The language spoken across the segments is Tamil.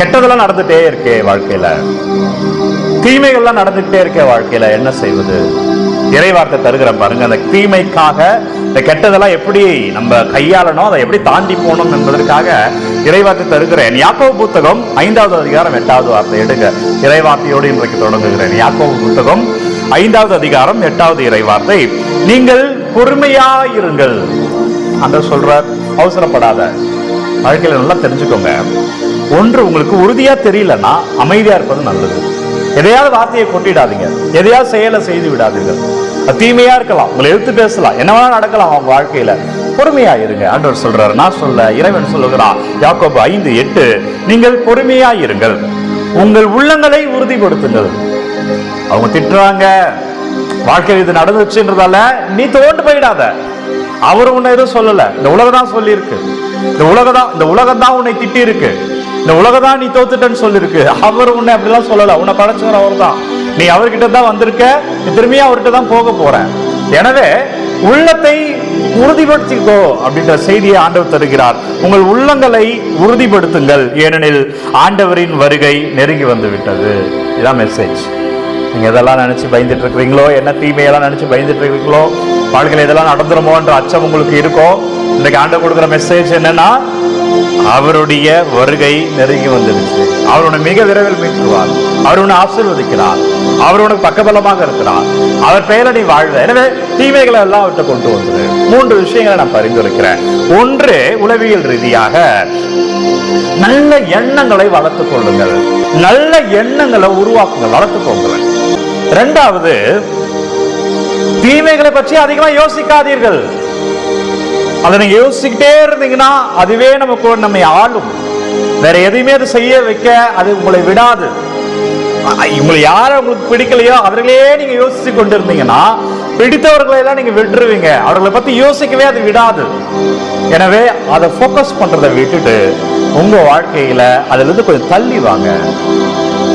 கெட்டதெல்லாம் நடந்துட்டே இருக்கே வாழ்க்கையில. தீமைகள்லாம் நடந்துகிட்டே இருக்கே வாழ்க்கையில. என்ன செய்வது? இறைவார்த்தை தருகிற பாருங்க அந்த தீமைக்காக இந்த கெட்டதெல்லாம் எப்படி நம்ம கையாளணும் அதை எப்படி தாண்டி போகணும் என்பதற்காக இறைவார்த்தை தருகிறேன். யாக்கோபு புத்தகம் ஐந்தாவது அதிகாரம் எட்டாவது வார்த்தை எடுங்க. இறைவார்த்தையோடு இன்றைக்கு தொடங்குகிறேன். யாக்கோபு புத்தகம் ஐந்தாவது அதிகாரம் எட்டாவது இறைவார்த்தை. நீங்கள் பொறுமையா இருங்கள் அந்த சொல்றார் அவசரப்படாத. வாழ்க்கையில நல்லா தெரிஞ்சுக்கோங்க. ஒன்று உங்களுக்கு உறுதியா தெரியலன்னா அமைதியா இருப்பது நல்லது. எதையாவது வார்த்தையை கொட்டிடாதீங்க. எதையாவது செயலை செய்து விடாதீர்கள். தீமையாக தீமையா இருக்கலாம். உங்களை எழுத்து பேசலாம். என்ன வேணா நடக்கலாம் அவங்க வாழ்க்கையில. பொறுமையா இருங்க. ஆண்டவர் சொல்றாரு நான் சொல்ல இறைவன் சொல்லுகிறான் யாக்கோபு ஐந்து எட்டு. நீங்கள் பொறுமையா இருங்கள். உங்கள் உள்ளங்களை உறுதிப்படுத்துங்கள். அவங்க திட்டுறாங்க. வாழ்க்கையில் இது நடந்துச்சுன்றதால நீ தோண்டு போயிடாத. அவர் உன்னை எதுவும் சொல்லல. இந்த உலகம் தான் சொல்லி இருக்கு இந்த உலகம் தான் இந்த உலகம் தான் உன்னை திட்டி இருக்கு இந்த உலகத்தான் நீ தோத்துட்டேன்னு சொல்லிருக்கு. அவர் உன்னை அப்படிலாம் சொல்லல. உன்னை படைச்சவர் அவர் தான் நீ அவர்கிட்ட தான் வந்திருக்க. நீ திரும்பியும் அவர்கிட்ட தான் போக போற. எனவே உள்ளத்தை உறுதிப்படுத்திக்கோ அப்படின்ற செய்தியை ஆண்டவர் தருகிறார். உங்கள் உள்ளங்களை உறுதிப்படுத்துங்கள். ஏனெனில் ஆண்டவரின் வருகை நெருங்கி வந்து விட்டது இதான் மெசேஜ் நீங்க எதெல்லாம் நினைச்சு பயந்துட்டு இருக்கிறீங்களோ என்ன தீமையெல்லாம் நினைச்சு பயந்துட்டு இருக்கிறீங்களோ வாழ்க்கையில் இதெல்லாம் நடந்துருமோன்ற அச்சம் உங்களுக்கு இருக்கோ? இன்னைக்கு ஆண்டவர் கொடுக்குற மெசேஜ் என்னன்னா அவருடைய வருகை நெருங்கி வந்துருச்சு அவர் உன்னை மிக விரைவில் மீட்டுருவார் அவர் உன்னை ஆசீர்வதிக்கிறார். அவர் உனக்கு பக்கபலமாக இருக்கிறார். அவர் பெயரை நீ வாழ்வ எனவே தீமைகளை எல்லாம் அவர்கிட்ட கொண்டு வந்துரு. மூன்று விஷயங்களை நான் பரிந்துரைக்கிறேன். ஒன்று உளவியல் ரீதியாக நல்ல எண்ணங்களை வளர்த்துக் கொள்ளுங்கள். நல்ல எண்ணங்களை உருவாக்குங்கள். வளர்த்துக்கோங்க ரெண்டாவது தீமைகளை பற்றி அதிகமா யோசிக்காதீர்கள். அதை நீங்க யோசிச்சுக்கிட்டே இருந்தீங்கன்னா அதுவே நமக்கு நம்மை ஆளும். வேற எதையுமே அது செய்ய வைக்க அது உங்களை விடாது. உங்களை யார உங்களுக்கு பிடிக்கலையோ அவர்களே நீங்க யோசிச்சு கொண்டு இருந்தீங்கன்னா பிடித்தவர்களை எல்லாம் நீங்க விட்டுருவீங்க. அவர்களை பத்தி யோசிக்கவே அது விடாது. எனவே அதை ஃபோக்கஸ் பண்றதை விட்டுட்டு உங்க வாழ்க்கையில அதுல இருந்து கொஞ்சம் தள்ளி வாங்க.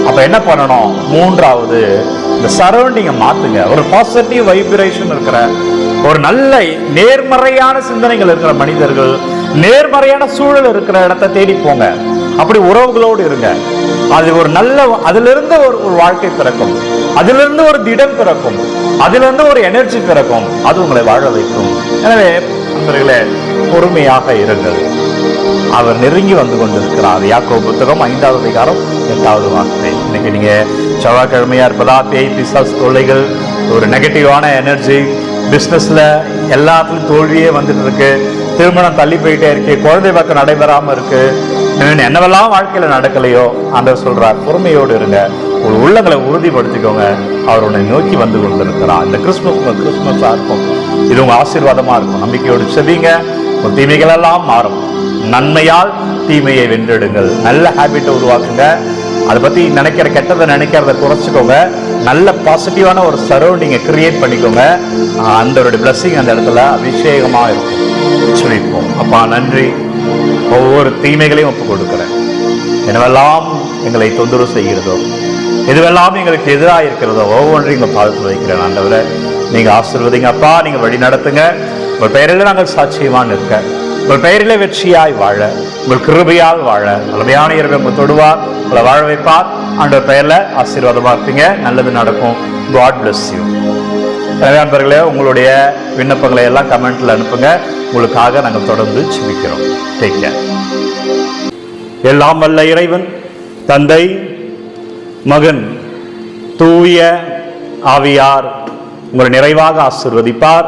அப்ப என்ன பண்ணணும்? மூன்றாவது இந்த சரௌண்டிங்கை மாத்துங்க. ஒரு பாசிட்டிவ் வைப்ரேஷன் இருக்கிற ஒரு நல்ல நேர்மறையான சிந்தனைகள் இருக்கிற மனிதர்கள் நேர்மறையான சூழல் இருக்கிற இடத்தை தேடி போங்க. அப்படி உறவுகளோடு இருங்க. அது ஒரு நல்ல அதிலிருந்து ஒரு ஒரு வாழ்க்கை பிறக்கும். அதிலிருந்து ஒரு திடம் பிறக்கும். அதிலிருந்து ஒரு எனர்ஜி பிறக்கும். அது உங்களை வாழ வைக்கும். எனவே நண்பர்களே பொறுமையாக இருங்கள். அவர் நெருங்கி வந்து கொண்டிருக்கிறார். யாக்கோ புத்தகம் ஐந்தாவது அதிகாரம் எட்டாவது வார்த்தை. இன்னைக்கு நீங்க செவ்வாய்க்கிழமையா இருப்பதா? பேய் பிசாஸ் தொல்லைகள் ஒரு நெகட்டிவான எனர்ஜி பிஸ்னஸ்ல எல்லாத்துலையும் தோல்வியே வந்துட்டு இருக்கு திருமணம் தள்ளி போயிட்டே இருக்கு. குழந்தை பக்கம் நடைபெறாம இருக்கு. என்னவெல்லாம் வாழ்க்கையில நடக்கலையோ? அந்த சொல்றார் பொறுமையோடு இருங்க. ஒரு உள்ளங்களை உறுதிப்படுத்திக்கோங்க. அவர் உன்னை நோக்கி வந்து கொண்டிருக்கிறார். இந்த கிறிஸ்துமஸ் உங்க கிறிஸ்துமஸா இருக்கும். இது உங்க ஆசீர்வாதமா இருக்கும். நம்பிக்கையோடு செவிங்க உங்க தீமைகள் எல்லாம் மாறும். நன்மையால் தீமையை வென்றெடுங்கள். நல்ல ஹேபிட்டை உருவாக்குங்க. அதை பத்தி நினைக்கிற கெட்டதை நினைக்கிறத குறைச்சிக்கோங்க. நல்ல பாசிட்டிவான ஒரு சரௌண்டிங்கை கிரியேட் பண்ணிக்கோங்க. அந்தவருடைய பிளஸ்ஸிங் அந்த இடத்துல அபிஷேகமாக இருக்கும். சொல்லிப்போம் அப்பா நன்றி. ஒவ்வொரு தீமைகளையும் ஒப்பு கொடுக்குறேன். என்னவெல்லாம் எங்களை தொந்தரவு செய்கிறதோ எதுவெல்லாம் எங்களுக்கு எதிராக இருக்கிறதோ ஒவ்வொன்றையும் இங்கே பார்த்து வைக்கிறேன் ஆண்டவரை. நீங்கள் ஆசீர்வதிங்க. அப்பா நீங்கள் வழி நடத்துங்க. உங்கள் பெயரில் நாங்கள் சாட்சியமாக நிற்க உங்கள் பெயரிலே வெற்றியாய் வாழ உங்கள் கிருபையால் வாழ வல்லமையான இரவு உங்கள் தொடுவார் உங்களை வாழ வைப்பார். அந்த பெயரில் ஆசீர்வாதமாக இருப்பீங்க. நல்லது நடக்கும். காட் பிளஸ் யூ எனவே நண்பர்களே உங்களுடைய விண்ணப்பங்களை எல்லாம் கமெண்ட்ல அனுப்புங்க. உங்களுக்காக நாங்கள் தொடர்ந்து சிரிக்கிறோம் டேக் கேர் எல்லாம் வல்ல இறைவன் தந்தை மகன் தூய ஆவியார் உங்களை நிறைவாக ஆசிர்வதிப்பார்.